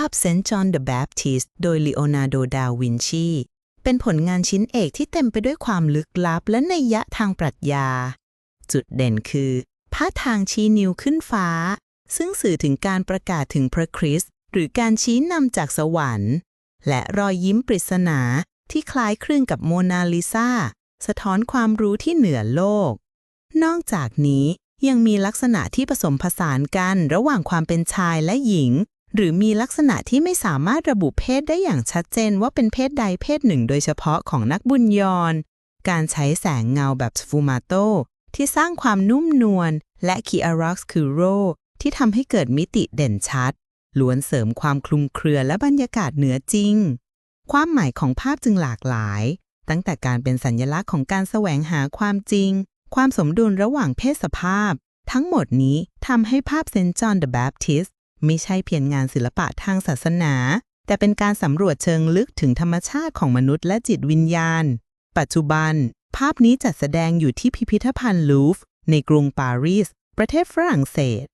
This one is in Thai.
าพเซนต์จอห์นเดอะแบปทิสต์โดยลีโอนาร์โด ดาวินชี เป็นผลงานชิ้นเอกที่เต็มไปด้วยความลึกลับและนัยยะทางปรัชญา จุดเด่นคือพาทางชี้นิ้วขึ้นฟ้า ซึ่งสื่อถึงการประกาศถึงพระคริสต์หรือการชี้นำจากสวรรค์ และรอยยิ้มปริศนาที่คล้ายคลึงกับโมนาลิซาสะท้อนความรู้ที่เหนือโลก นอกจากนี้ยังมีลักษณะที่ผสมผสานกันระหว่างความเป็นชายและหญิง หรือมีลักษณะที่ไม่สามารถระบุเพศได้อย่างชัดเจนว่าเป็นเพศใดเพศหนึ่ง โดยเฉพาะของนักบุญยอนการใช้แสงเงาแบบสฟูมาโตที่สร้างความนุ่มนวลและคีอารักซ์คือโรที่ทำให้เกิดมิติเด่นชัดล้วนเสริมความคลุมเครือและบรรยากาศเหนือจริง ความหมายของภาพจึงหลากหลาย ตั้งแต่การเป็นสัญลักษณ์ของการแสวงหาความจริง ความสมดุลระหว่างเพศสภาพ ทั้งหมดนี้ทำให้ภาพเซนจอนเดอะแบปทิส ไม่ใช่เพียงงานศิลปะทางศาสนา แต่เป็นการสำรวจเชิงลึกถึงธรรมชาติของมนุษย์และจิตวิญญาณ ปัจจุบัน ภาพนี้จัดแสดงอยู่ที่พิพิธภัณฑ์ลูฟในกรุงปารีส ประเทศฝรั่งเศส